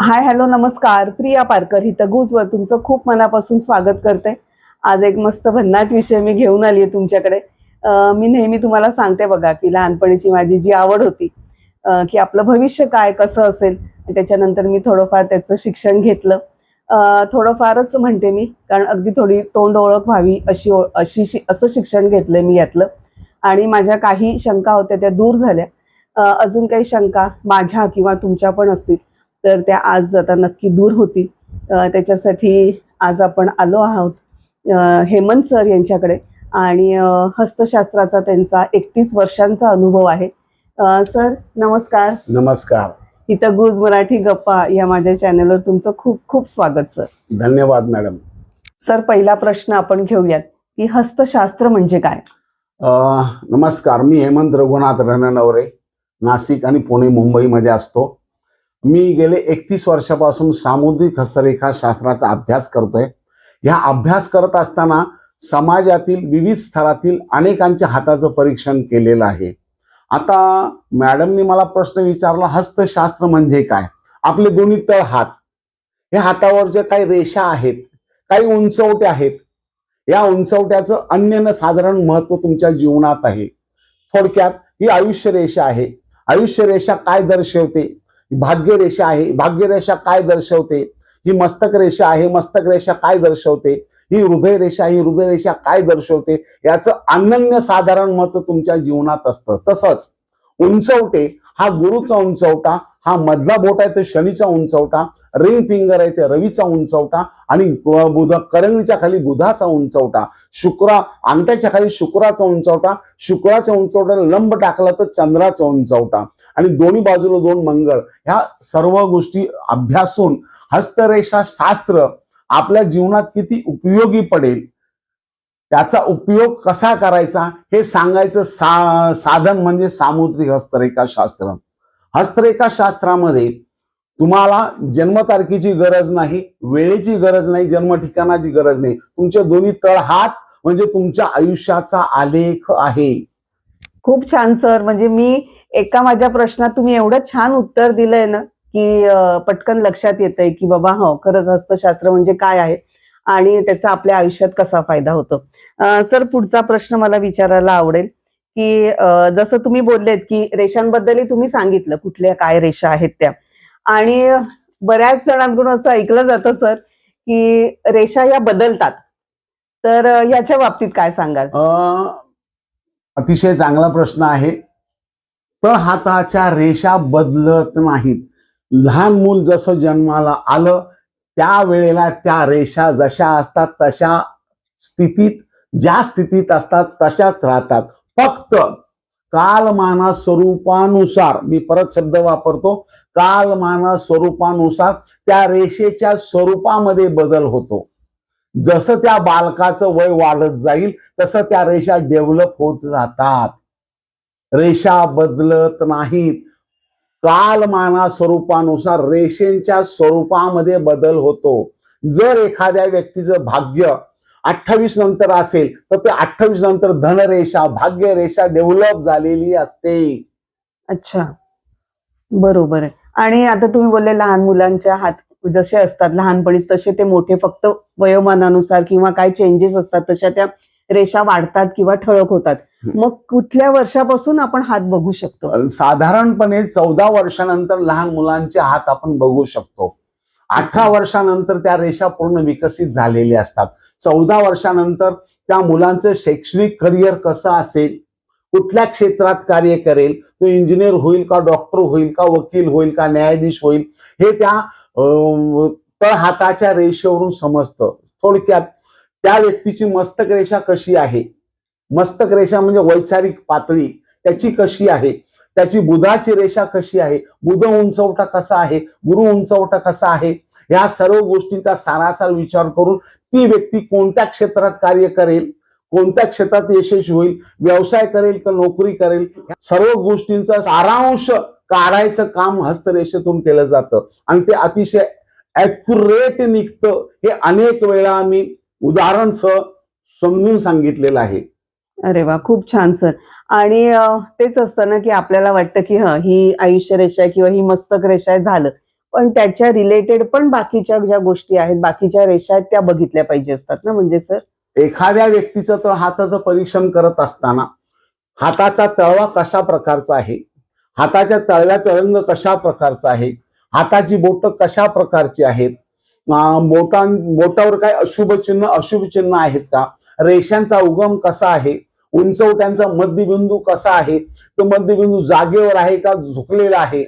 Hi hello नमस्कार. प्रिया पारकर ही तगूजवर तुमचं खूप मनापासून स्वागत करते. आज एक मस्त भन्नाट विषय मी घेऊन आली आहे तुमच्याकडे मी नेहमी तुम्हाला सांगते बघा की लहानपणीची माझी जी आवड होती की आपलं भविष्य काय कसं असेल त्याच्यानंतर मी थोडंफार त्याचं शिक्षण घेतलं. थोडंफारच म्हणते मी कारण अगदी थोडी तोंड ओळख व्हावी अशी ओ अशी शि- असं शिक्षण घेतलंय मी यातलं. आणि माझ्या काही शंका होत्या त्या दूर झाल्या. अजून काही शंका माझ्या किंवा तुमच्या पण असतील. तर त्या आज आता नक्की दूर होतील. अ, त्याच्यासाठी आज आपण आलो आहोत हेमंत सर यांच्याकडे. आणि हस्तशास्त्राचा त्यांचा एकतीस वर्षांचा अनुभव आहे. सर नमस्कार. नमस्कार. इथं गुज मराठी गप्पा या माझ्या चॅनलवर तुमचं खूप खूप स्वागत सर. धन्यवाद मॅडम. सर पहिला प्रश्न आपण घेऊयात की हस्तशास्त्र म्हणजे काय? नमस्कार. मी हेमंत रघुनाथ रणनवरे नाशिक आणि पुणे मुंबईमध्ये असतो. मी गेले एकतीस वर्षापासून सामुद्रिक हस्तरेखा शास्त्राचा अभ्यास करतोय. ह्या अभ्यास करत असताना समाजातील विविध स्तरातील अनेकांच्या हाताचं परीक्षण केलेलं आहे. आता मॅडमनी मला प्रश्न विचारला हस्तशास्त्र म्हणजे काय? आपले दोन्ही तळ हात. हे हातावरच्या काही रेषा आहेत काही उंचवट्या आहेत या उंचवट्याचं अन्य साधारण महत्त्व तुमच्या जीवनात आहे. थोडक्यात ही आयुष्य रेषा आहे. आयुष्य रेषा काय दर्शवते? भाग्यरेषा आहे. भाग्यरेषा काय दर्शवते? ही मस्तक रेषा आहे. मस्तक रेषा काय दर्शवते? ही हृदय रेषा ही हृदय रेषा काय दर्शवते? याचं अनन्य साधारण मत तुमच्या जीवनात असतं. तसंच उंचवटे हा गुरुचा उंचवटा हा मधला बोट आहे तो शनीचा उंचवटा रिंग फिंगर आहे ते रवीचा उंचवटा आणि बुधा करंगीच्या खाली बुधाचा उंचवटा. शुक्रा अंगठ्याच्या खाली शुक्राचा उंचवटा शुक्राच्या उंचवट्याला लंब टाकला तर चंद्राचा उंचवटा. आणि दोन्ही बाजूला दोन मंगळ. ह्या सर्व गोष्टी अभ्यासून हस्तरेषा शास्त्र आपल्या जीवनात किती उपयोगी पडेल? त्याचा उपयोग कसा करायचा हे सांगायचं सा साधन म्हणजे सामुद्रिक हस्तरेखा शास्त्र. हस्तरेखा शास्त्रामध्ये तुम्हाला जन्मतारखेची गरज नाही वेळेची गरज नाही जन्म ठिकाणाची गरज नाही. तुमचे दोन्ही तळ हात म्हणजे तुमच्या आयुष्याचा आलेख आहे. खूप छान सर. म्हणजे मी एका माझ्या प्रश्नात तुम्ही एवढं छान उत्तर दिलंय ना की पटकन लक्षात येत आहे की बाबा हो खरंच हस्तशास्त्र म्हणजे काय आहे? आणि त्याचा आपल्या आयुष्यात कसा फायदा होतो. सर पुढचा प्रश्न मला विचारायला आवडेल की जसं तुम्ही बोललेत की रेषांबद्दलही तुम्ही सांगितलं कुठल्या काय रेषा आहेत त्या. आणि बऱ्याच जणांकडून असं ऐकलं जातं सर की रेषा या बदलतात. तर याच्या बाबतीत काय सांगाल? अं, अतिशय चांगला प्रश्न आहे. तळ हाताच्या रेषा बदलत नाहीत. लहान मूल जसं जन्माला आलं त्या वेळेला त्या रेषा जशा असतात तशा स्थितीत ज्या स्थितीत असतात तशाच राहतात. फक्त कालमाना स्वरूपानुसार मी परत शब्द वापरतो कालमाना स्वरूपानुसार त्या रेषेच्या स्वरूपामध्ये बदल होतो. जसं त्या बालकाचं वय वाढत जाईल तसं त्या रेषा डेव्हलप होत जातात. रेषा बदलत नाहीत. कालमाना स्वरूपानुसार रेषेंच्या स्वरूपामध्ये बदल होतो. जर एखाद्या व्यक्तीचं भाग्य अठ्ठावीस नंतर असेल तर ते अठ्ठावीस नंतर धनरेषा भाग्यरेषा डेव्हलप झालेली असते. अच्छा. बरोबर आहे. आणि आता तुम्ही बोलले लहान मुलांच्या हात जसे असतात लहानपणीच तसे ते मोठे फक्त वयोमानानुसार किंवा काय चेंजेस असतात तशा त्या रेषा वाढतात किंवा ठळक होतात. मग कुठल्या वर्षापासून आपण हात बघू शकतो? साधारणपणे चौदा वर्षानंतर लहान मुलांचे हात आपण बघू शकतो. अठरा वर्षानंतर त्या रेषा पूर्ण विकसित झालेल्या असतात. चौदा वर्षानंतर त्या मुलांचं शैक्षणिक करिअर कसं असेल कुठल्या क्षेत्रात कार्य करेल तो इंजिनियर होईल का डॉक्टर होईल का वकील होईल का न्यायाधीश होईल हे त्या अं, तळ हाताच्या रेषेवरून समजतं. थोडक्यात त्या व्यक्तीची मस्तक रेषा कशी आहे? मस्तक रेषा म्हणजे वैचारिक पातळी त्याची कशी आहे? त्याची बुधाची रेषा कशी आहे? बुध उंचवटा कसा आहे? गुरु उंचवटा कसा आहे? या सर्व गोष्टींचा सारासार विचार करून ती व्यक्ती कोणत्या क्षेत्रात कार्य करेल? कोणत्या क्षेत्रात यशस्वी होईल? व्यवसाय करेल का नोकरी करेल? या सर्व गोष्टींचा सारांश काढायचं काम हस्तरेषेतून केलं जातं. आणि ते अतिशय ऍक्युरेट निघतं. हे अनेक वेळा आम्ही उदाहरण समजून सांगितलेलं आहे. अरे वा खूप छान सर. आणि तेच असतं ना की आपल्याला वाटतं की ह ही आयुष्य रेषा आहे किंवा ही मस्तक रेषा आहे झालं. पण त्याच्या रिलेटेड पण बाकीच्या ज्या गोष्टी आहेत बाकीच्या रेषा आहेत त्या बघितल्या पाहिजे असतात ना म्हणजे सर? एखाद्या व्यक्तीचं तर हाताचं परीक्षण करत असताना हाताचा तळवा कशा प्रकारचा आहे? हाताच्या तळव्याचा रंग कशा प्रकारचा आहे? हाताची बोट कशा प्रकारची आहेत? बोटां बोटावर काय अशुभ चिन्ह अशुभ चिन्ह आहेत का? रेषांचा उगम कसा आहे? उंचवट्यांचा मध्यबिंदू कसा आहे? तो मध्यबिंदू जागेवर आहे का? झुकलेला आहे?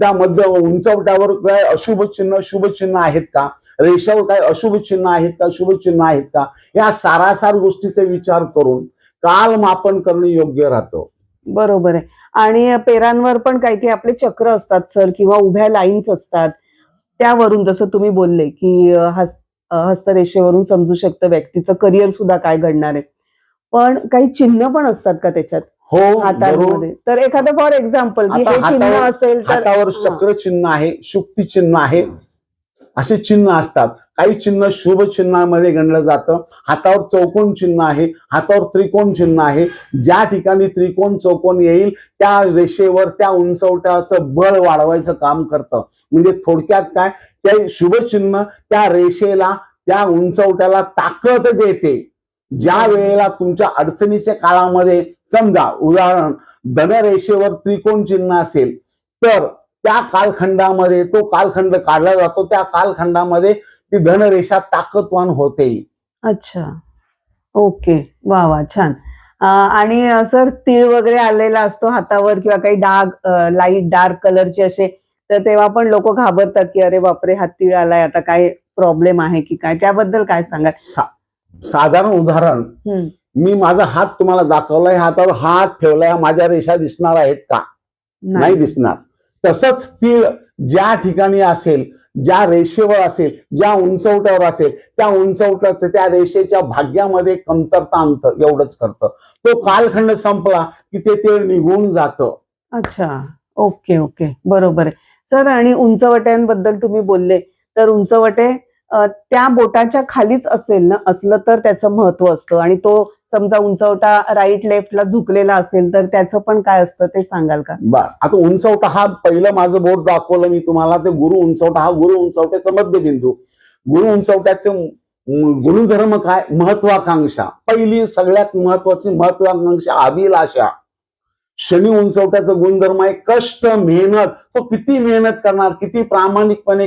त्या मध्य उंचवट्यावर काय अशुभ चिन्ह शुभ चिन्ह आहेत का? रेषावर काय अशुभ चिन्ह आहेत का? शुभ चिन्ह आहेत का? या सारासार गोष्टीचा विचार करून काल मापन करणे योग्य राहतं. बरोबर आहे. आणि पेरांवर पण काही काही आपले चक्र असतात सर किंवा उभ्या लाईन्स असतात. त्यावरून जसं तुम्ही बोलले की हस हस्तरेषेवरून समजू शकतं व्यक्तीचं करिअर सुद्धा काय घडणार आहे. पण काही चिन्ह पण असतात का त्याच्यात? हो हातांमध्ये. तर एखादं फॉर एक्झाम्पल की हे चिन्ह असेल तर हातावर. चक्र चिन्ह आहे शुक्ती चिन्ह आहे. असे चिन्ह असतात. काही चिन्ह शुभ चिन्हामध्ये गणलं जातं. हातावर चौकोन चिन्ह आहे. हातावर त्रिकोण चिन्ह आहे. ज्या ठिकाणी त्रिकोण चौकोन येईल त्या रेषेवर त्या उंचवट्याचं बळ वाढवायचं काम करतं. म्हणजे थोडक्यात काय? ते शुभ चिन्ह त्या रेषेला त्या उंचवट्याला ताकद देते. ज्या वेळेला तुमच्या अडचणीच्या काळामध्ये समजा उदाहरण धनरेषेवर त्रिकोण चिन्ह असेल तर त्या कालखंडामध्ये तो कालखंड काढला जातो त्या कालखंडामध्ये ती धनरेषा ताकदवान होते. अच्छा. ओके. वा वा छान. आणि सर तीळ वगैरे आलेला असतो हातावर किंवा काही डाग लाइट डार्क कलरचे असे तर तेव्हा पण लोक घाबरतात की अरे बापरे हा तीळ आलाय आता काय प्रॉब्लेम आहे की काय? त्याबद्दल काय सांगा सा- साधारण उदाहरण. मी माझा हात तुम्हाला दाखवलाय हातावर हात ठेवलाय माझ्या रेषा दिसणार आहेत का? नाही दिसणार. तसंच तीळ ज्या ठिकाणी असेल ज्या रेषेवर असेल ज्या उंचवट्यावर असेल त्या उंचवट्याचं त्या रेषेच्या भाग्यामध्ये कमतरता अंत एवढंच करतं. तो कालखंड संपला की ते तीळ निघून जातं. अच्छा. Okay okay. बरोबर आहे. सर आणि उंचवट्यांबद्दल तुम्ही बोलले तर उंचवटे त्या बोटाच्या खालीच असेल ना? असलं तर त्याचं महत्त्व असतं आणि तो समजा उंचवटा राईट लेफ्टला झुकलेला असेल तर त्याचं पण काय असतं ते सांगाल का? बर आता उंचवटा हा पहिलं माझं बोट दाखवलं मी तुम्हाला ते गुरु उंचवटा हा गुरु उंचवट्याचा मध्यबिंदू. गुरु उंचवट्याचे गुरुधर्म गुणधर्म काय? महत्वाकांक्षा. पहिली सगळ्यात महत्वाची महत्वाकांक्षा अभिलाषा. शनी उंचवट्याचा गुणधर्म आहे कष्ट मेहनत. तो किती मेहनत करणार किती प्रामाणिकपणे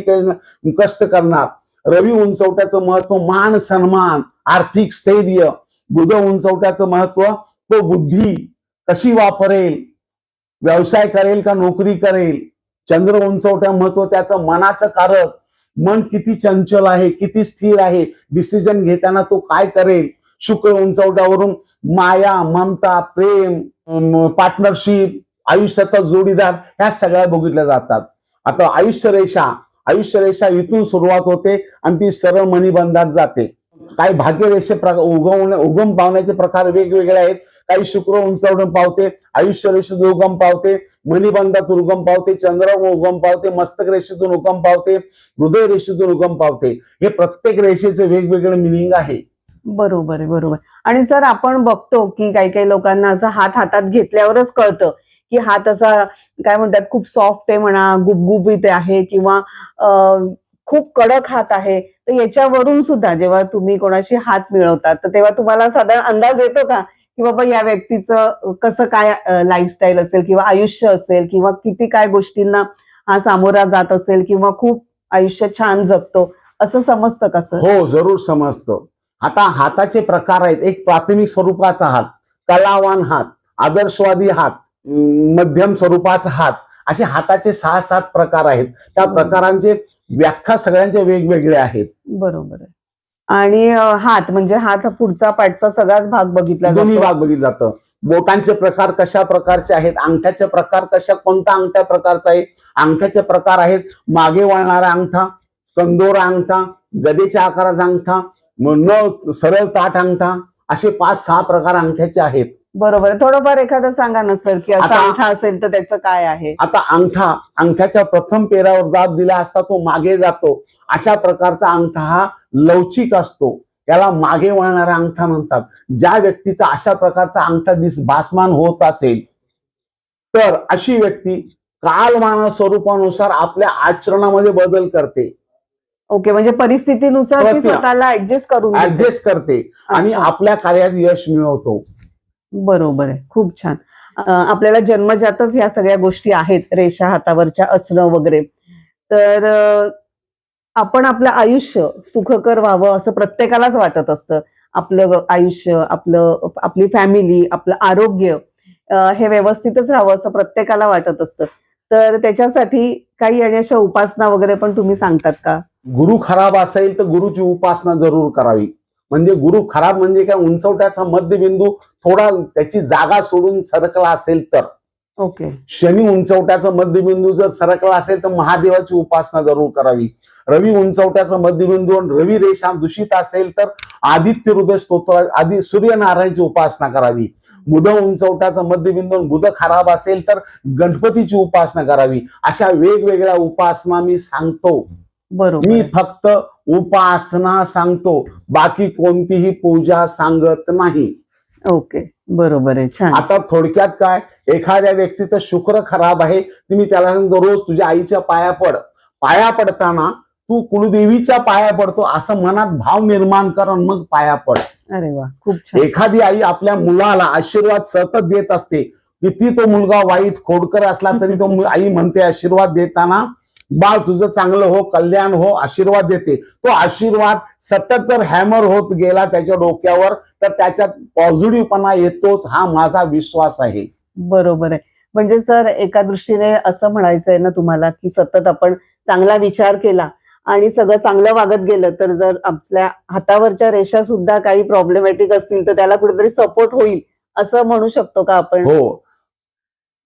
कष्ट करणार? रवी उंचवट्याचं महत्त्व मान सन्मान आर्थिक स्थैर्य. बुध उंचवट्याचं महत्त्व तो बुद्धी कशी वापरेल? व्यवसाय करेल का नोकरी करेल? चंद्र उंचवट्या महत्त्व त्याचं मनाचं कारक. मन किती चंचल आहे किती स्थिर आहे? डिसिजन घेताना तो काय करेल? शुक्र उंचवट्यावरून माया ममता प्रेम पार्टनरशिप आयुष्याचा जोडीदार ह्या सगळ्या बघितल्या जातात. आता आयुष्य रेषा आयुष्य रेषा इथून सुरुवात होते आणि ती सरळ मणिबंधात जाते. काही भाग्यरेषे प्रकार उगवणे उगम पावण्याचे प्रकार वेगवेगळे आहेत. काही शुक्र उंचावडून पावते आयुष्य रेषेतून उगम पावते मणिबंधातून उगम पावते चंद्र उगम पावते मस्तक रेषेतून उगम पावते हृदय रेषेतून उगम पावते. हे प्रत्येक रेषेचे वेगवेगळे मिनिंग आहे. बरोबर आहे बरोबर आणि सर आपण बघतो की काही काही लोकांना असं हात हातात घेतल्यावरच कळतं की हात असा काय म्हणतात खूप सॉफ्ट आहे म्हणा गुबगुबीत आहे किंवा खूप कडक हात आहे तर याच्यावरून सुद्धा जेव्हा तुम्ही कोणाशी हात मिळवतात तर तेव्हा तुम्हाला साधारण अंदाज येतो का? की बाबा या व्यक्तीचं कसं काय लाईफस्टाईल असेल किंवा आयुष्य असेल किंवा किती काय गोष्टींना हा सामोरा जात असेल किंवा खूप आयुष्य छान जगतो असं समजतं कसं हो जरूर समजतं. आता हाताचे प्रकार आहेत. एक प्राथमिक स्वरूपाचा हात कलावान हात आदर्शवादी हात मध्यम स्वरूपाचा हात असे हाताचे सहा सात प्रकार आहेत. त्या प्रकारांचे व्याख्या सगळ्यांचे वेगवेगळे आहेत. बरोबर आहे. आणि हात म्हणजे हात पुढचा पाठचा सगळाच भाग बघितला दोन्ही जातो. भाग बघितलं जातं. बोटांचे प्रकार कशा प्रकारचे आहेत? अंगठ्याचे प्रकार कशा कोणत्या अंगठ्या प्रकारचा आहे? अंगठ्याचे प्रकार आहेत मागे वळणारा अंगठा कंदोरा अंगठा गदेच्या आकाराचा अंगठा न सरळ ताट अंगठा असे पाच सहा प्रकार अंगठ्याचे आहेत. बरोबर. थोडंफार एखादं सांगा ना सर की असा आता- अंगठा असेल तर त्याचं काय आहे? आता अंगठा अंगठ्याच्या प्रथम पेरावर दाब दिला असता तो मागे जातो. अशा प्रकारचा अंगठा हा लवचिक असतो. याला मागे वळणारा अंगठा म्हणतात. ज्या व्यक्तीचा अशा प्रकारचा अंगठा दिस भासमान होत असेल तर अशी व्यक्ती कालमाना स्वरूपानुसार आपल्या आचरणामध्ये बदल करते. ओके म्हणजे परिस्थितीनुसार ती स्वतःला ऍडजस्ट करून घेते. ऍडजस्ट करते. आणि अच्छा. आपल्या कार्यात यश मिळवतो. बरोबर आहे. खूप छान. आपल्याला जन्मजातच ह्या सगळ्या गोष्टी आहेत रेषा हातावरच्या असणं वगैरे. तर आपण आपलं आयुष्य सुखकर व्हावं असं प्रत्येकालाच वाटत असतं. आपलं आयुष्य आपलं आपली फॅमिली आपलं आरोग्य हे व्यवस्थितच राहावं असं प्रत्येकाला वाटत असतं. तर त्याच्यासाठी काही आणि अशा उपासना वगैरे पण तुम्ही सांगतात का? गुरु खराब असेल तर गुरुची उपासना जरूर करावी. म्हणजे गुरु खराब म्हणजे काय? उंचवट्याचा मध्यबिंदू थोडा त्याची जागा सोडून सरकला असेल तर. ओके. शनी उंचवट्याचा मध्यबिंदू जर सरकला असेल तर महादेवाची उपासना जरूर करावी. रवी उंचवट्याचा मध्यबिंदू आणि रवी रेषा दूषित असेल तर आदित्य हृदय स्तोत्र आदि सूर्यनारायणची उपासना करावी. बुध उंचवट्याचा मध्यबिंदू बुध खराब असेल तर गणपतीची उपासना करावी. अशा वेगवेगळ्या उपासना मी सांगतो. बरोबर. मी. फक्त उपासना सांगतो. बाकी कोणतीही पूजा सांगत नाही. ओके बरोबर आहे छान. आता थोडक्यात काय? एखाद्या व्यक्तीचं शुक्र खराब आहे तुम्ही त्याला सांगतो रोज तुझ्या आईच्या पाया पड. पाया पडताना तू कुलदेवीच्या पाया पडतो असं मनात भाव निर्माण कर आणि मग पाया पड. अरे वा खूप छान. एखादी आई आपल्या मुलाला आशीर्वाद सतत देत असते किती तो मुलगा वाईट खोडकर असला तरी तो मु- आई म्हणते आशीर्वाद देताना बाळ तुझं चांगलं हो कल्याण हो आशीर्वाद देते. तो आशीर्वाद सतत जर हॅमर होत गेला त्याच्या डोक्यावर तर त्याच्यात पॉझिटिव्हपणा येतोच हा माझा विश्वास आहे. बरोबर आहे. म्हणजे सर एका दृष्टीने असं म्हणायचंय ना तुम्हाला की सतत आपण चांगला विचार केला आणि सगळं चांगलं वागत गेलं तर जर आपल्या हातावरच्या रेषा सुद्धा काही प्रॉब्लेमॅटिक असतील तर त्याला कुठेतरी सपोर्ट होईल असं म्हणू शकतो का आपण? हो.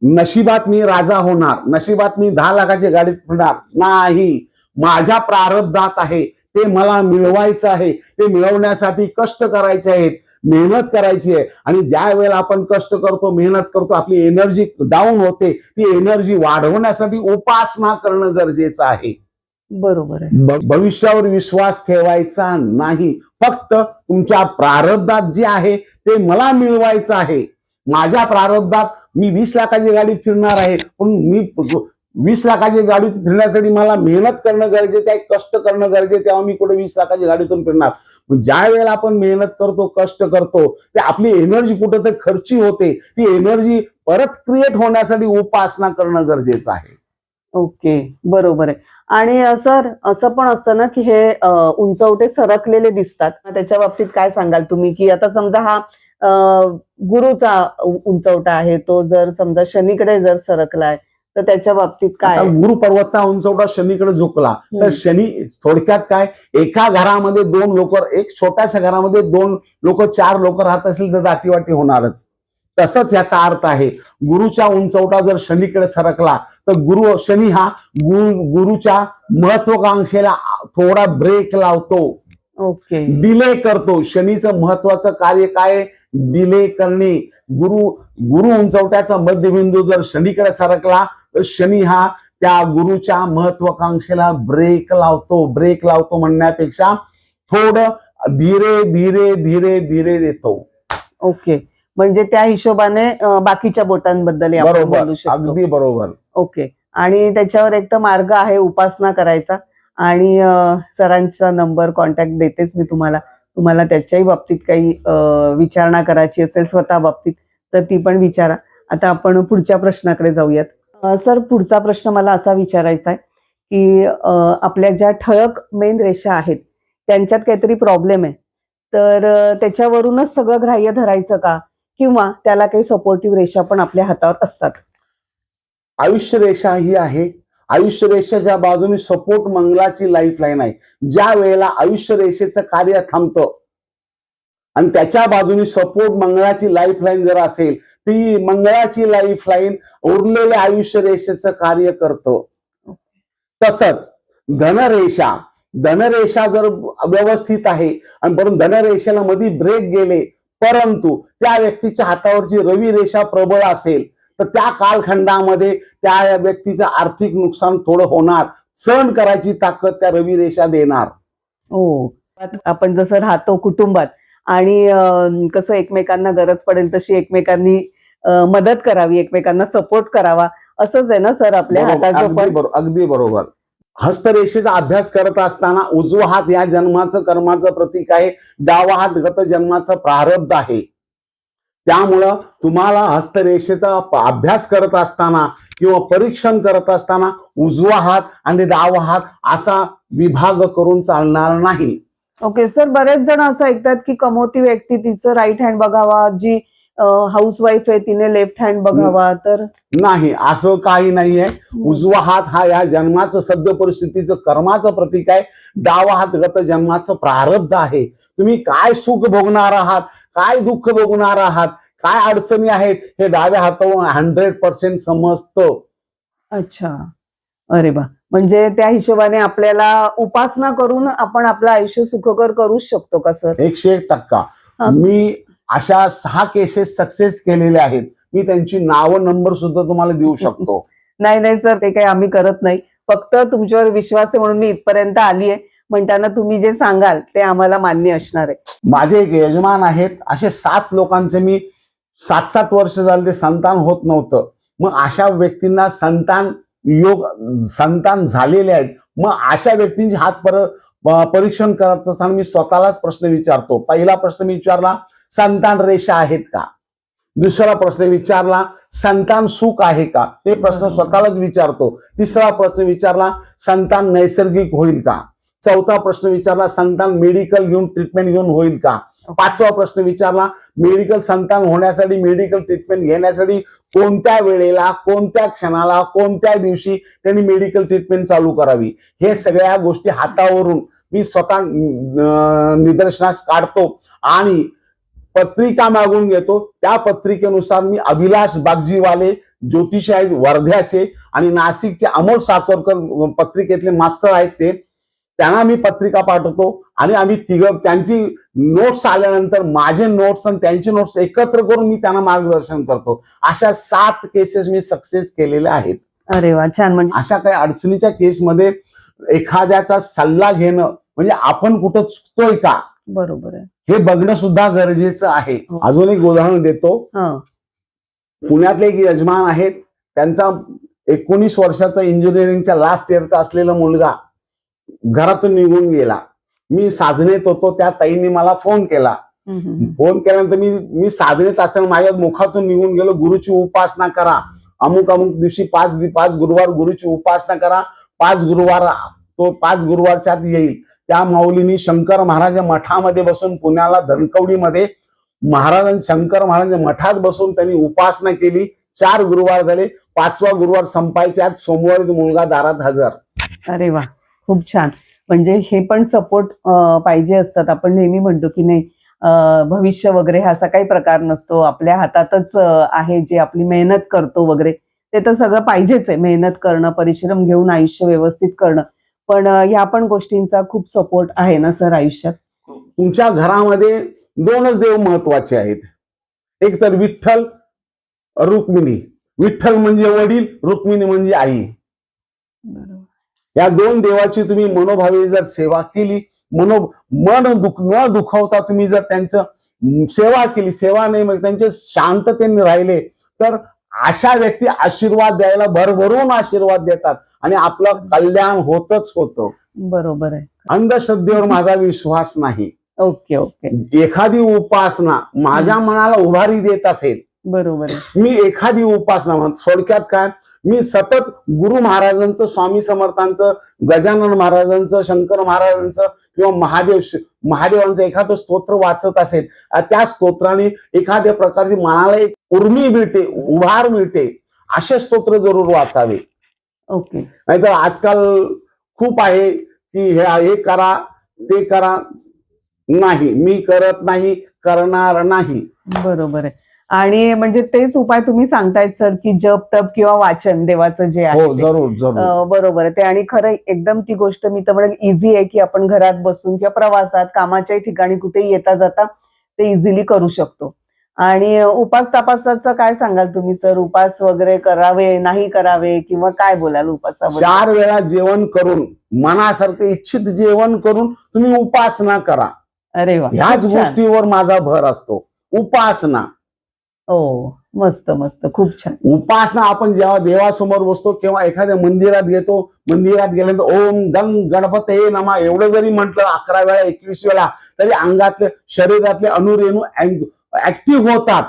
नशिबात मी राजा होणार नशिबात मी दहा लाखाची गाडी फिरणार. नाही माझ्या प्रारब्धात आहे. ते मला मिळवायचं आहे. ते मिळवण्यासाठी कष्ट करायचे आहेत. मेहनत करायची आहे. आणि ज्या वेळेला आपण कष्ट करतो मेहनत करतो आपली एनर्जी डाऊन होते ती एनर्जी वाढवण्यासाठी उपासना करणं गरजेचं आहे. बरोबर आहे. भविष्यावर विश्वास ठेवायचा नाही. फक्त तुमच्या प्रारब्धात जे आहे ते मला मिळवायचं आहे. माझ्या प्रारब्धात मी वीस लाखाची गाडी फिरणार आहे. पण मी वीस लाखाची गाडी फिरण्यासाठी मला मेहनत करणं गरजेचं आहे कष्ट करणं गरजेचं तेव्हा मी कुठे वीस लाखाची गाडीतून फिरणार. ज्या वेळेला आपण मेहनत करतो कष्ट करतो ते आपली एनर्जी कुठं तर खर्ची होते. ती एनर्जी परत क्रिएट होण्यासाठी उपासना करणं गरजेचं आहे. ओके बरोबर आहे. आणि सर असं पण असतं ना की हे उंचवटे सरकलेले दिसतात. त्याच्या बाबतीत काय सांगाल तुम्ही? की आता समजा हा गुरुचा उंचवटा आहे तो जर समजा शनीकडे जर सरकलाय तर त्याच्या बाबतीत काय गुरु पर्वतचा उंचवटा शनीकडे झुकला तर. शनी थोडक्यात काय एका घरामध्ये दोन लोक एक छोट्याशा घरामध्ये दोन लोक चार लोक राहत असतील तर दाटीवाटी होणारच. तसंच याचा अर्थ आहे गुरुच्या उंचवटा जर शनीकडे सरकला तर गुरु शनी हा गुरु गुरुच्या महत्वाकांक्षेला थोडा ब्रेक लावतो. ओके डिले करतो. शनीचं महत्वाचं कार्य काय? डिले करणे. गुरु गुरु उंचवट्याचा मध्यबिंदू जर शनीकडे सरकला तर शनी हा त्या गुरुच्या महत्वाकांक्षेला ब्रेक लावतो. ब्रेक लावतो म्हणण्यापेक्षा थोडं धीरे धीरे धीरे धीरे देतो. ओके म्हणजे त्या हिशोबाने बाकीच्या बोटांबद्दल अगदी बरोबर. ओके आणि त्याच्यावर एक तर मार्ग आहे उपासना करायचा. आणि सरांचा नंबर कॉन्टॅक्ट देतेच मी तुम्हाला. तुम्हाला त्याच्याही बाबतीत काही विचारणा करायची असेल स्वतः बाबतीत तर ती पण विचारा. आता आपण पुढच्या प्रश्नाकडे जाऊयात. सर पुढचा प्रश्न मला असा विचारायचा आहे की आपल्या ज्या ठळक मेन रेषा आहेत त्यांच्यात काहीतरी प्रॉब्लेम आहे. तर त्याच्यावरूनच सगळं ग्राह्य धरायचं का? किंवा त्याला काही सपोर्टिव्ह रेषा पण आपल्या हातावर असतात? आयुष्य रेषा ही आहे आयुष्य रेषेच्या बाजूने सपोर्ट मंगलाची लाईफ लाईन आहे. ज्या वेळेला आयुष्य रेषेचं कार्य थांबतं आणि त्याच्या बाजूने सपोर्ट मंगळाची लाईफ लाईन जर असेल ती मंगळाची लाईफ लाईन उरलेल्या आयुष्य रेषेचं कार्य करतं. तसंच धनरेषा धनरेषा जर व्यवस्थित आहे आणि परंतु धनरेषेला मध्ये ब्रेक गेले परंतु त्या व्यक्तीच्या हातावरची रवी रेषा प्रबळ असेल तर त्या कालखंडामध्ये त्या व्यक्तीचं आर्थिक नुकसान थोडं होणार. सहन करायची ताकद त्या रवी रेषा देणार. हो. आपण जसं राहतो कुटुंबात आणि कसं एकमेकांना गरज पडेल तशी एकमेकांनी मदत करावी एकमेकांना सपोर्ट करावा असंच आहे ना सर आपल्या हाताचं अगदी बरोबर. हस्तरेषेचा अभ्यास करत असताना उजवा हात या जन्माचं कर्माचं प्रतीक आहे. डावा हात गत जन्माचं प्रारब्ध आहे. त्यामुळं तुम्हाला हस्तरेषेचा अभ्यास करत असताना किंवा परीक्षण करत असताना उजवा हात आणि डावा हात असा विभाग करून चालणार नाही. ओके सर बरेच जण असं ऐकतात की कमवती व्यक्ती तिचं राईट हँड बघावा जी हाऊस वाईफ आहे तिने लेफ्ट हँड बघावा तर? नाही असं काही नाहीये. उजवा हात हा या जन्माचं सद्य परिस्थितीचं कर्माचं प्रतीक आहे. डावा हात गत जन्माचं प्रारब्ध आहे. तुम्ही काय सुख भोगणार आहात? काय दुःख भोगणार आहात? काय अडचणी आहेत? हे डाव्या हातावर हंड्रेड पर्सेंट समजतं. अच्छा. अरे बा. म्हणजे त्या हिशोबाने आपल्याला उपासना करून आपण आपलं आयुष्य सुखकर करूच शकतो का सर? एकशे एक टक्का. मी अशा सहा केसेस सक्सेस केलेले आहेत. मी त्यांची नावं नंबर सुद्धा तुम्हाला देऊ शकतो. नाही नाही सर ते काही आम्ही करत नाही. फक्त तुमच्यावर विश्वास आहे म्हणून मी इथपर्यंत आली आहे म्हणताना तुम्ही जे सांगाल ते आम्हाला मान्य असणार आहे. माझे एक यजमान आहेत. असे सात लोकांचे मी सात सात वर्ष झाले ते संतान होत नव्हतं. मग अशा व्यक्तींना संतान योग संतान झालेले आहेत. मग अशा व्यक्तींचे हात पर प- परीक्षण करत असताना मी स्वतःलाच प्रश्न विचारतो. पहिला प्रश्न मी विचारला संतान रेषा आहेत का? दुसरा प्रश्न विचारला संतान सुख आहे का? हे प्रश्न. स्वतःलाच विचारतो. तिसरा प्रश्न विचारला संतान नैसर्गिक होईल का? चौथा प्रश्न विचारला संतान मेडिकल घेऊन ट्रीटमेंट घेऊन होईल का? पाचवा प्रश्न विचारला मेडिकल संतान होण्यासाठी मेडिकल ट्रीटमेंट घेण्यासाठी कोणत्या वेळेला कोणत्या क्षणाला कोणत्या दिवशी त्यांनी मेडिकल ट्रीटमेंट चालू करावी? हे सगळ्या गोष्टी हातावरून मी स्वतः निदर्शनास काढतो आणि पत्रिका मागून घेतो. त्या पत्रिकेनुसार मी अभिलाष बागजीवाले ज्योतिषी आहेत वर्ध्याचे आणि नाशिकचे अमोल साकोरकर पत्रिकेतले मास्तर आहेत ते. त्यांना मी पत्रिका पाठवतो आणि आम्ही तिघ त्यांची नोट्स आल्यानंतर माझे नोट्स आणि त्यांचे नोट्स एकत्र करून मी त्यांना मार्गदर्शन करतो. अशा सात केसेस मी सक्सेस केलेल्या आहेत. अरे वा छान. म्हणजे अशा काही अडचणीच्या केसमध्ये एखाद्याचा सल्ला घेणं म्हणजे आपण कुठं चुकतोय का? बरोबर आहे. हे बघणं सुद्धा गरजेचं आहे. हो. अजून एक उदाहरण देतो. पुण्यातले एक यजमान आहेत. त्यांचा एकोणीस वर्षाचा इंजिनिअरिंगच्या लास्ट इयरचा असलेला मुलगा घरातून निघून गेला. मी साधनेत होतो त्या ताईंनी मला फोन केला. फोन केल्यानंतर मी मी साधनेत असताना माझ्या मुखातून निघून गेलो. गुरुची उपासना करा. अमुक अमुक दिवशी पाच पाच गुरुवार गुरुची उपासना करा. पाच गुरुवार तो पाच गुरुवारच्या आत येईल. त्या माऊलींनी शंकर महाराज मठामध्ये बसून पुण्याला धनकवडीमध्ये महाराजां शंकर महाराज मठात बसून त्यांनी उपासना केली. चार गुरुवार झाले. पाचवा गुरुवार संपायच्या आत सोमवारी मुलगा दारात हजर. अरे वा खूप छान. म्हणजे हे पण सपोर्ट पाहिजे असतात. आपण नेहमी म्हणतो की नाही भविष्य वगैरे हा असा काही प्रकार नसतो. आपल्या हातातच आहे जे आपली मेहनत करतो वगैरे. ते तर सगळं पाहिजेच आहे मेहनत करणं परिश्रम घेऊन आयुष्य व्यवस्थित करणं. पण ह्या पण गोष्टींचा खूप सपोर्ट आहे ना सर आयुष्यात? तुमच्या घरामध्ये दोनच देव महत्त्वाचे आहेत. एक तर विठ्ठल रुक्मिणी. विठ्ठल म्हणजे वडील रुक्मिणी म्हणजे आई. या दोन देवाची तुम्ही मनोभावे जर सेवा केली मनो मन दुख न दुखवता तुम्ही जर त्यांचं सेवा केली सेवा नाही मग त्यांचे शांततेने राहिले तर अशा व्यक्ती आशीर्वाद द्यायला भरभरून आशीर्वाद देतात आणि आपलं कल्याण होतच होतं. बरोबर आहे. अंधश्रद्धेवर माझा विश्वास नाही. Okay okay. एखादी उपासना माझ्या मनाला उभारी देत असेल बरोबर आहे. मी एखादी उपासना म्हण- थोडक्यात काय? मी सतत गुरु महाराजांचं स्वामी समर्थांचं गजानन महाराजांचं शंकर महाराजांचं किंवा महादेव महादेवांचं एखादं स्तोत्र वाचत असेल त्या स्तोत्राने एखाद्या प्रकारची मनाला एक उर्मी मिळते उभार मिळते असे स्तोत्र जरूर वाचावे. ओके. नाहीतर आजकाल खूप आहे की हे हे करा ते करा. नाही मी करत नाही करणार नाही. बरोबर आहे. आणि म्हणजे तेच उपाय तुम्ही सांगतायत सर की जप तप किंवा वाचन देवाचं जे आहे हो. जरूर बरोबर आहे. ते आणि खरं एकदम ती गोष्ट मी तर म्हणेल इझी आहे की आपण घरात बसून किंवा प्रवासात कामाच्या ठिकाणी कुठे येता जाता ते इझिली करू शकतो. आणि उपास तपासाचं काय सांगाल तुम्ही सर? उपास वगैरे करावे नाही करावे किंवा काय बोलाल उपासाबद्दल? चार वेळा जेवण करून मनासारखं इच्छित जेवण करून तुम्ही उपासना करा. अरे वा ह्याच. गोष्टीवर माझा भर असतो. उपासना. हो मस्त मस्त खूप छान. उपासना आपण जेव्हा देवासमोर बसतो किंवा एखाद्या मंदिरात घेतो मंदिरात गेल्यानंतर ओम गंग गणपत हे नमा एवढं जरी म्हटलं अकरा वेळा एकवीस वेळा तरी अंगातले शरीरातले अणुरेणू ऍक्टिव्ह होतात.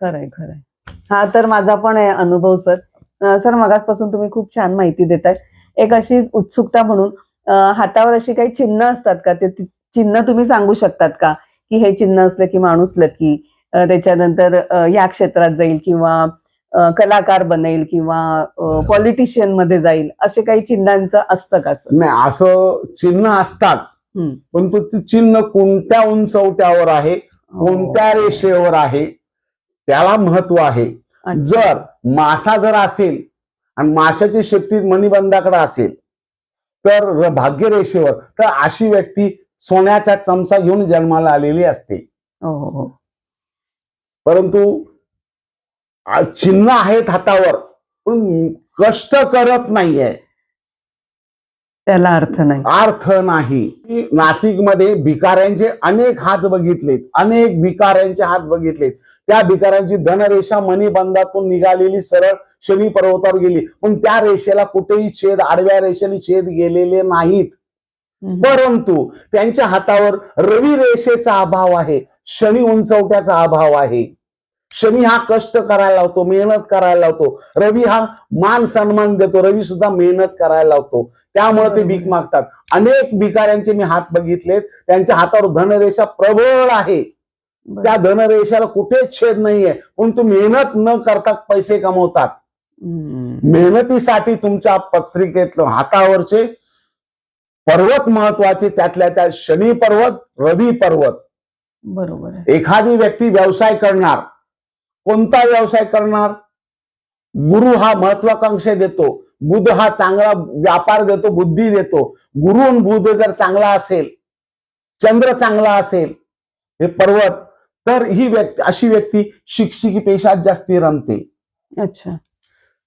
खरंय खरंय. हा तर माझा पण आहे अनुभव सर. सर मगासपासून तुम्ही खूप छान माहिती देताय एक अशी उत्सुकता म्हणून हातावर अशी काही चिन्ह असतात का? ते चिन्ह तुम्ही सांगू शकतात का? की हे चिन्ह असलं की माणूस लकी? त्याच्यानंतर या क्षेत्रात जाईल किंवा कलाकार बनेल किंवा पॉलिटिशियनमध्ये जाईल असे काही चिन्हांचं असतं का नाही असं चिन्ह असतात. परंतु ते चिन्ह कोणत्या उंचवट्यावर आहे कोणत्या रेषेवर आहे त्याला महत्त्व आहे. जर मासा जर असेल आणि माशाची शेपटी मणिबंधाकडे असेल तर र- भाग्यरेषेवर तर अशी व्यक्ती सोन्याचा चमचा घेऊन जन्माला आलेली असते. हो हो हो. परंतु चिन्ह आहेत हातावर पण कष्ट करत नाहीये. त्याला अर्थ नाही. अर्थ नाही. नाशिकमध्ये भिकाऱ्यांचे अनेक हात बघितलेत अनेक भिकाऱ्यांचे हात बघितलेत. त्या भिकाऱ्यांची धनरेषा मणिबंधातून निघालेली सरळ शनी पर्वतावर गेली. पण त्या रेषेला कुठेही छेद आडव्या रेषेने छेद गेलेले नाहीत. परंतु त्यांच्या हातावर रवी रेषेचा अभाव आहे. शनी उंचवट्याचा अभाव आहे. शनी हा कष्ट करायला लावतो मेहनत करायला लावतो. रवी हा मान सन्मान देतो रवी सुद्धा मेहनत करायला लावतो. त्यामुळे ते भीक मागतात. अनेक भिकाऱ्यांचे मी हात बघितलेत त्यांच्या हातावर धनरेषा प्रबळ आहे. त्या धनरेषाला कुठेच छेद नाहीये परंतु मेहनत न करता पैसे कमवतात. मेहनतीसाठी तुमच्या पत्रिकेत हातावरचे पर्वत महत्त्वाचे त्यातल्या त्या शनी पर्वत रवी पर्वत. बरोबर एखादी व्यक्ती व्यवसाय करणार कोणता व्यवसाय करणार? गुरु हा महत्वाकांक्षा देतो बुध हा चांगला व्यापार देतो बुद्धी देतो. गुरु आणि बुध जर चांगला असेल चंद्र चांगला असेल हे पर्वत तर ही व्यक्ती अशी व्यक्ती शिक्षकी पेशात जास्ती रमते. अच्छा.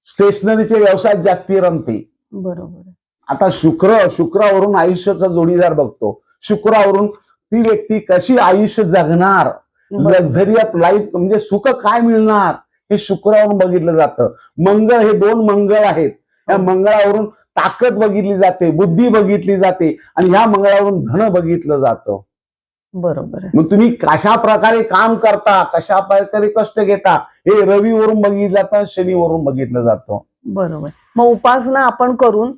स्टेशनरीचे व्यवसायात जास्ती रमते. बरोबर. आता शुक्र शुक्रावरून आयुष्याचा जोडीदार बघतो. शुक्रावरून ती व्यक्ती कशी आयुष्य जगणार. लक्झरी ऑफ लाईफ म्हणजे सुख काय मिळणार? हे शुक्रावरून बघितलं जातं. मंगळ हे दोन मंगळ आहेत. या हो. मंगळावरून ताकद बघितली जाते बुद्धी बघितली जाते आणि ह्या मंगळावरून धन बघितलं जातं. बरोबर मग तुम्ही कशा प्रकारे काम करता कशा प्रकारे कष्ट घेता हे रवीवरून बघितलं जातं शनीवरून बघितलं जातं. बरोबर. मग उपासना आपण करून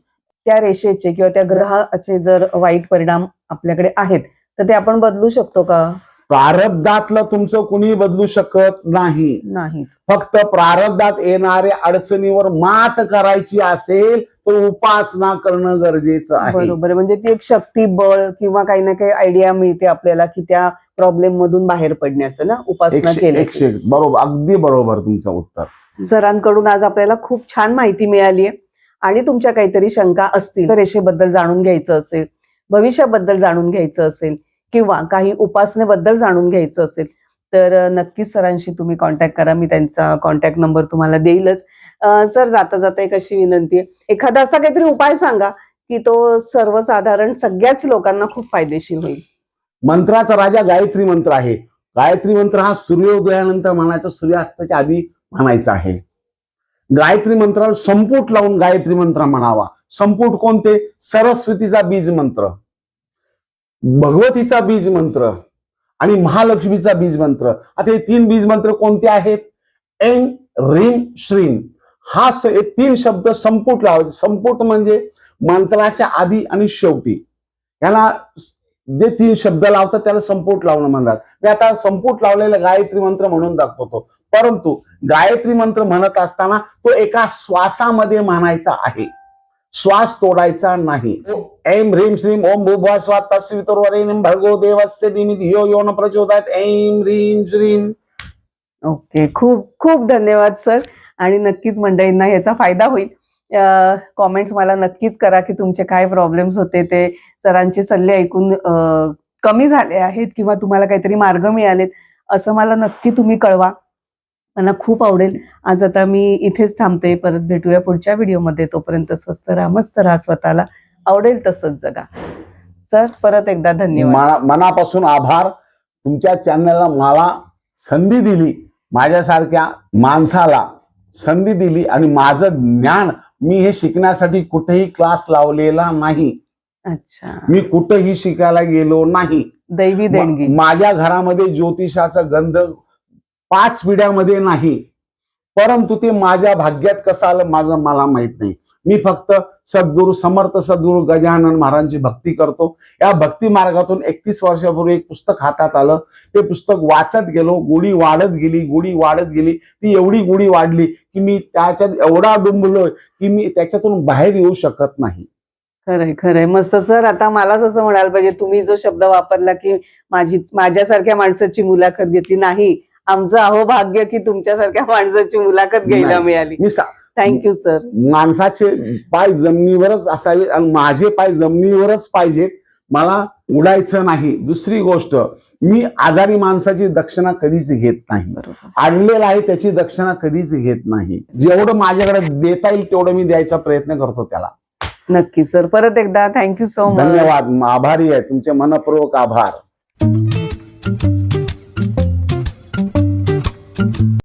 त्या रेषेचे किंवा त्या ग्रहाचे जर वाईट परिणाम आपल्याकडे आहेत तर ते आपण बदलू शकतो का? प्रारब्धातलं तुमचं कुणी बदलू शकत नाही. नाहीच. फक्त प्रारब्धात येणाऱ्या अडचणीवर मात करायची असेल तर उपासना करणं गरजेचं आहे. बरोबर आहे. म्हणजे ती एक शक्ती बळ किंवा काही ना काही आयडिया मिळते आपल्याला की त्या प्रॉब्लेम मधून बाहेर पडण्याचं ना उपासना एकशे केली एकशे एक. बरोबर अगदी बरोबर तुमचं उत्तर. सरांकडून आज आपल्याला खूप छान माहिती मिळाली आहे. आणि तुमच्या काहीतरी शंका असतील तर रेषेबद्दल जाणून घ्यायचं असेल भविष्याबद्दल जाणून घ्यायचं असेल किंवा काही उपासनेबद्दल जाणून घ्यायचं असेल तर नक्कीच सरांशी तुम्ही कॉन्टॅक्ट करा. मी त्यांचा कॉन्टॅक्ट नंबर तुम्हाला देईलच. सर जाता जाता एक अशी विनंती आहे. एखादा असा काहीतरी उपाय सांगा की तो सर्वसाधारण सगळ्याच लोकांना खूप फायदेशीर होईल. मंत्राचा राजा गायत्री मंत्र आहे. गायत्री मंत्र हा सूर्योदयानंतर म्हणायचा सूर्यास्ताच्या आधी म्हणायचा आहे. गायत्री मंत्राला संपुट लावून गायत्री मंत्र म्हणावा. संपुट कोणते? सरस्वतीचा बीज मंत्र. भगवतीचा बीज मंत्र आणि महालक्ष्मीचा बीज मंत्र. आता हे तीन बीज मंत्र कोणते आहेत? एम रीम श्रीम हा स- तीन शब्द संपुट लावायचे संपुट म्हणजे मंत्राच्या आधी आणि शेवटी. याला जे तीन शब्द लावतात त्याला संपुट लावणं म्हणतात. मी आता संपुट लावलेला गायत्री मंत्र म्हणून दाखवतो. परंतु गायत्री मंत्र म्हणत असताना तो एका श्वासामध्ये म्हणायचा आहे. श्वास तोडायचा नाही. ऐं ह्रीं श्रीं ओम भूभुवः स्वः तस्वितुर्वरेण्यं भर्गो देवस्य धीमहि धियो यो न प्रचोदयात्. ऐं ह्रीं श्रीं. ओके खूप खूप धन्यवाद सर आणि नक्कीच मंडळींना याचा फायदा होईल. कॉमेंट्स मला नक्कीच करा की तुमचे काय प्रॉब्लेम्स होते ते सरांचे सल्ले ऐकून कमी झाले आहेत किंवा तुम्हाला काहीतरी मार्ग मिळालेत असं मला नक्की तुम्ही कळवा. मला खूप आवडेल. आज आता मी इथेच थांबते. परत भेटूया पुढच्या व्हिडिओमध्ये. तोपर्यंत स्वस्त राहा मस्त राहा स्वतःला. आवडेल तसंच जगा. सर परत एकदा धन्यवाद. मना- मनापासून आभार. तुमच्या चॅनलला मला संधी दिली. माझ्यासारख्या माणसाला संधी दिली आणि माझं ज्ञान मी हे शिकण्यासाठी कुठेही क्लास लावलेला नाही. अच्छा. मी कुठेही शिकायला गेलो नाही. दैवी देणगी. माझ्या घरामध्ये ज्योतिषाचा गंध पाच पिढ्यामध्ये नाही. परंतु ते माझ्या भाग्यात कसं आलं माझं मला माहीत नाही. मी फक्त सद्गुरू समर्थ सद्गुरू गजानन महाराजांची भक्ती करतो. या भक्ती मार्गातून एकतीस वर्षापूर्वी एक पुस्तक हातात आलं. ते पुस्तक वाचत गेलो. गुढी वाढत गेली गुढी वाढत गेली. ती एवढी गुढी वाढली की मी त्याच्यात एवढा डुंबलोय की मी त्याच्यातून बाहेर येऊ शकत नाही. खरंय खरंय. मस्त. सर आता मलाच असं म्हणायला पाहिजे तुम्ही जो शब्द वापरला की माझी माझ्यासारख्या माणसाची मुलाखत घेतली नाही. आमचं अहो भाग्य की तुमच्यासारख्या माणसाची मुलाखत घ्यायला. मिळाली. थँक्यू सर माणसाचे पाय जमिनीवरच असावे आणि माझे पाय जमिनीवरच पाहिजेत मला उडायचं नाही. दुसरी गोष्ट मी आजारी माणसाची दक्षिणा कधीच घेत नाही. आणलेला आहे त्याची दक्षिणा कधीच घेत नाही. जेवढं माझ्याकडे देता येईल तेवढं मी द्यायचा प्रयत्न करतो त्याला. नक्की सर परत एकदा थँक्यू सो मच धन्यवाद. आभारी आहे. तुमचे मनपूर्वक आभार.